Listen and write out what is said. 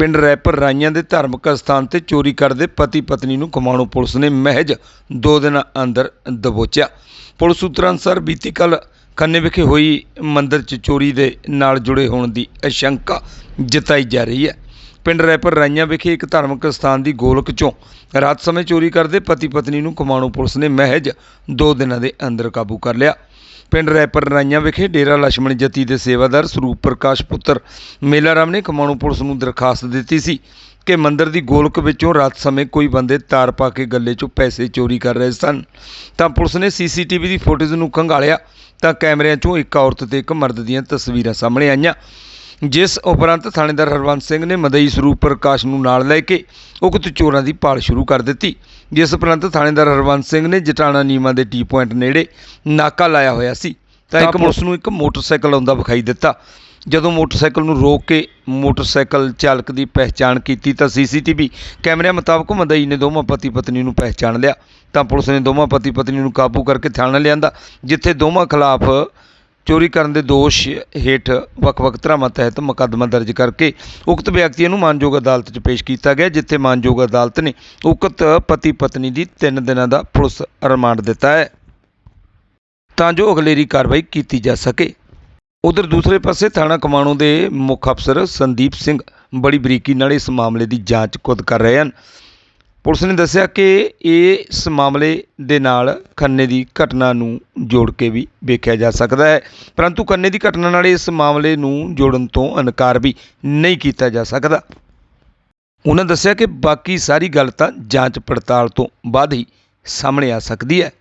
ਪਿੰਡ ਰੈਪਰ ਰਾਈਆਂ ਦੇ ਧਾਰਮਿਕ ਸਥਾਨ ਤੇ ਚੋਰੀ ਕਰਦੇ ਪਤੀ ਪਤਨੀ ਨੂੰ ਕਮਾਣੋ ਪੁਲਿਸ ਨੇ ਮਹਿਜ 2 ਦਿਨਾਂ ਅੰਦਰ ਦਬੋਚਿਆ। ਪੁਲਿਸ ਸੂਤਰਾਂ ਅਨੁਸਾਰ ਬੀਤੀ ਕੱਲ ਖੰਨੇ ਵਿਖੇ ਹੋਈ ਮੰਦਰ 'ਚ ਚੋਰੀ ਦੇ ਨਾਲ ਜੁੜੇ ਹੋਣ ਦੀ ਆਸ਼ੰਕਾ ਜਤਾਈ ਜਾ ਰਹੀ ਹੈ। ਪਿੰਡ ਰੈਪਰ ਰਾਈਆਂ ਵਿਖੇ ਇੱਕ ਧਾਰਮਿਕ ਸਥਾਨ ਦੀ ਗੋਲਕ 'ਚੋਂ ਰਾਤ ਸਮੇਂ ਚੋਰੀ ਕਰਦੇ ਪਤੀ ਪਤਨੀ ਨੂੰ ਕਮਾਣੋ ਪੁਲਿਸ ਨੇ ਮਹਿਜ 2 ਦਿਨਾਂ ਦੇ ਅੰਦਰ ਕਾਬੂ ਕਰ ਲਿਆ। ਪਿੰਡ ਰੈਪਰ ਨਰਾਈਆਂ ਵਿਖੇ ਡੇਰਾ ਲక్ష్ਮਣ ਜਤੀ ਦੇ ਸੇਵਾਦਾਰ ਸਰੂਪ ਪ੍ਰਕਾਸ਼ ਪੁੱਤਰ ਮੇਲਾਰਾਮ ਨੇ ਖਮਾਣੋ ਪੁਲਿਸ ਨੂੰ ਦਰਖਾਸਤ ਦਿੱਤੀ ਸੀ ਕਿ ਮੰਦਰ ਦੀ ਗੋਲਕ ਵਿੱਚੋਂ ਰਾਤ ਸਮੇਂ ਕੋਈ ਬੰਦੇ ਤਾਰ ਪਾ ਕੇ ਗੱਲੇ 'ਚੋਂ ਪੈਸੇ ਚੋਰੀ ਕਰ ਰਹੇ ਸਨ। ਤਾਂ ਪੁਲਿਸ ਨੇ ਸੀਸੀਟੀਵੀ ਦੀ ਫੁਟੇਜ ਨੂੰ ਖੰਗਾਲਿਆ ਤਾਂ ਕੈਮਰਿਆਂ 'ਚੋਂ ਇੱਕ ਔਰਤ ਤੇ ਇੱਕ ਮਰਦ ਦੀਆਂ ਤਸਵੀਰਾਂ ਸਾਹਮਣੇ ਆਈਆਂ। ਜਿਸ ਉਪਰੰਤ ਥਾਣੇਦਾਰ ਹਰਵੰਤ ਸਿੰਘ ਨੇ ਮਦਈ ਸਰੂਪ ਪ੍ਰਕਾਸ਼ ਨੂੰ ਨਾਲ ਲੈ ਕੇ ਉਕਤ ਚੋਰਾਂ ਦੀ ਭਾਲ ਸ਼ੁਰੂ ਕਰ ਦਿੱਤੀ। ਜਿਸ ਉਪਰੰਤ ਥਾਣੇਦਾਰ ਹਰਵੰਤ ਸਿੰਘ ਨੇ ਜਟਾਣਾ ਨੀਮਾ ਦੇ ਟੀ ਪੁਆਇੰਟ ਨੇੜੇ ਨਾਕਾ ਲਾਇਆ ਹੋਇਆ ਸੀ ਤਾਂ ਇੱਕ ਪੁਲਿਸ ਨੂੰ ਇੱਕ ਮੋਟਰਸਾਈਕਲ ਆਉਂਦਾ ਵਿਖਾਈ ਦਿੱਤਾ। ਜਦੋਂ ਮੋਟਰਸਾਈਕਲ ਨੂੰ ਰੋਕ ਕੇ ਮੋਟਰਸਾਈਕਲ ਚਾਲਕ ਦੀ ਪਹਿਚਾਣ ਕੀਤੀ ਤਾਂ ਸੀਸੀਟੀਵੀ ਕੈਮਰਿਆਂ ਮੁਤਾਬਕ ਮਦਈ ਨੇ ਦੋਵਾਂ ਪਤੀ ਪਤਨੀ ਨੂੰ ਪਹਿਚਾਣ ਲਿਆ। ਤਾਂ ਪੁਲਿਸ ਨੇ ਦੋਵਾਂ ਪਤੀ ਪਤਨੀ ਨੂੰ ਕਾਬੂ ਕਰਕੇ ਥਾਣਾ ਲਿਆਂਦਾ ਜਿੱਥੇ ਦੋਵਾਂ ਖਿਲਾਫ ਚੋਰੀ ਕਰਨ ਦੇ ਦੋਸ਼ ਹੇਠ ਵੱਖ-ਵੱਖ ਧਰਾਵਾਂ ਤਹਿਤ ਮੁਕੱਦਮਾ ਦਰਜ ਕਰਕੇ ਉਕਤ ਵਿਅਕਤੀਆਂ ਨੂੰ ਮਾਨਯੋਗ ਅਦਾਲਤ 'ਚ ਪੇਸ਼ ਕੀਤਾ ਗਿਆ, ਜਿੱਥੇ ਮਾਨਯੋਗ ਅਦਾਲਤ ਨੇ ਉਕਤ ਪਤੀ ਪਤਨੀ ਦੀ 3 ਦਿਨਾਂ ਦਾ ਪੁਲਿਸ ਰਿਮਾਂਡ ਦਿੱਤਾ ਹੈ। ਤਾਂ ਜੋ ਅਗਲੇਰੀ ਕਾਰਵਾਈ ਕੀਤੀ ਜਾ ਸਕੇ। ਉਧਰ ਦੂਸਰੇ ਪਾਸੇ ਥਾਣਾ ਕਮਾਣੋ ਦੇ ਮੁੱਖ ਅਫਸਰ ਸੰਦੀਪ ਸਿੰਘ ਬੜੀ ਬਰੀਕੀ ਨਾਲ ਇਸ ਮਾਮਲੇ ਦੀ ਜਾਂਚ ਖੁਦ ਕਰ ਰਹੇ ਹਨ। ਪੁਲਿਸ ਨੇ ਦੱਸਿਆ ਕਿ ਇਸ ਮਾਮਲੇ ਦੇ ਨਾਲ ਖੰਨੇ ਦੀ ਘਟਨਾ ਨੂੰ ਜੋੜ ਕੇ ਵੀ ਵੇਖਿਆ ਜਾ ਸਕਦਾ ਹੈ। ਪਰੰਤੂ ਖੰਨੇ ਦੀ ਘਟਨਾ ਨਾਲ ਇਸ ਮਾਮਲੇ ਨੂੰ ਜੋੜਨ ਤੋਂ ਇਨਕਾਰ ਵੀ ਨਹੀਂ ਕੀਤਾ ਜਾ ਸਕਦਾ। ਉਹਨਾਂ ਦੱਸਿਆ ਕਿ ਬਾਕੀ ਸਾਰੀ ਗੱਲ ਤਾਂ ਜਾਂਚ ਪੜਤਾਲ ਤੋਂ ਬਾਅਦ ਹੀ ਸਾਹਮਣੇ ਆ ਸਕਦੀ ਹੈ।